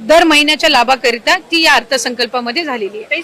दर महिन्याच्या लाभाकरिता ती या अर्थसंकल्पामध्ये झालेली आहे.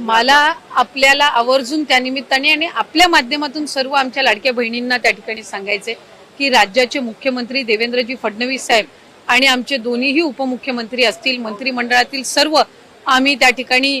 मला आपल्याला आवर्जून त्या निमित्ताने आणि आपल्या माध्यमातून सर्व आमच्या लाडक्या बहिणींना त्या ठिकाणी सांगायचे की राज्याचे मुख्यमंत्री देवेंद्रजी फडणवीस साहेब आणि आमचे दोन्हीही उपमुख्यमंत्री असतील मंत्रिमंडळातील सर्व आम्ही त्या ठिकाणी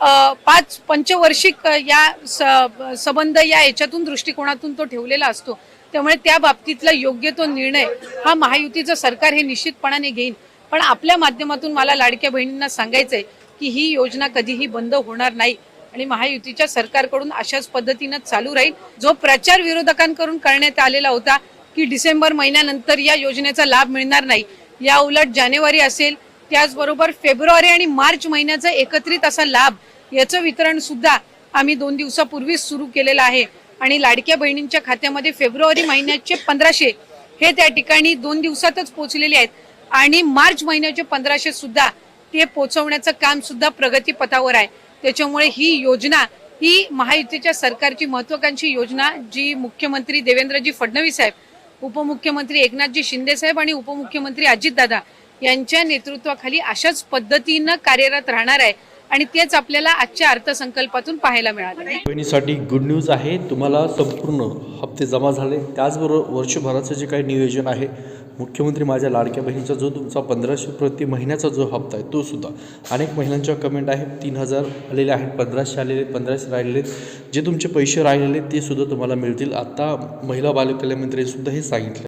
पाच पंचवर्षिक या स- संबंध या याच्यातून दृष्टिकोनातून तो ठेवलेला असतो. त्यामुळे त्या बाबतीतला योग्य तो निर्णय हा महायुतीचं सरकार हे निश्चितपणाने घेईन. पण आपल्या माध्यमातून मला लाडक्या बहिणींना सांगायचंय की ही योजना कधीही बंद होणार नाही आणि महायुतीच्या सरकारकडून अशाच पद्धतीनं चालू राहील. जो प्रचार विरोधकांकडून करण्यात आलेला होता की डिसेंबर महिन्यानंतर या योजनेचा लाभ मिळणार नाही या उलट जानेवारी असेल त्याचबरोबर फेब्रुवारी आणि मार्च महिन्याचा एकत्रित असा लाभ याचं वितरण सुद्धा आम्ही दोन दिवसापूर्वीच सुरू केलेलं आहे. आणि लाडक्या बहिणींच्या खात्यामध्ये फेब्रुवारी महिन्याचे पंधराशे हे त्या ठिकाणी दोन दिवसातच पोहोचलेले आहेत. आणि मार्च महिन्याचे पंधराशे सुद्धा ते पोहोचवण्याचं काम सुद्धा प्रगतीपथावर आहे. त्याच्यामुळे ही योजना ही महायुतीच्या सरकारची महत्वाकांक्षी योजना जी मुख्यमंत्री देवेंद्रजी फडणवीस साहेब उपमुख्यमंत्री एकनाथजी शिंदे साहेब आणि उपमुख्यमंत्री अजितदादा यांच्या नेतृत्वाखाली अशाच पद्धतीनं कार्यरत राहणार आहे. आणि तेच आपल्याला आजच्या अर्थसंकल्पातून पाहायला मिळालं. बहिणीसाठी गुड न्यूज आहे. तुम्हाला संपूर्ण हप्ते जमा झाले. त्याचबरोबर वर्षभराचं जे काही नियोजन आहे मुख्यमंत्री माझ्या लाडक्या बहिणीचा जो तुमचा पंधराशे प्रति महिन्याचा जो हप्ता आहे तो सुद्धा. अनेक महिलांच्या कमेंट आहेत तीन हजार आलेले आहेत पंधराशे आलेले पंधराशे राहिलेले जे तुमचे पैसे राहिलेले ते सुद्धा तुम्हाला मिळतील. आता महिला बालकल्याण मंत्र्यांनी सुद्धा हे सांगितलं.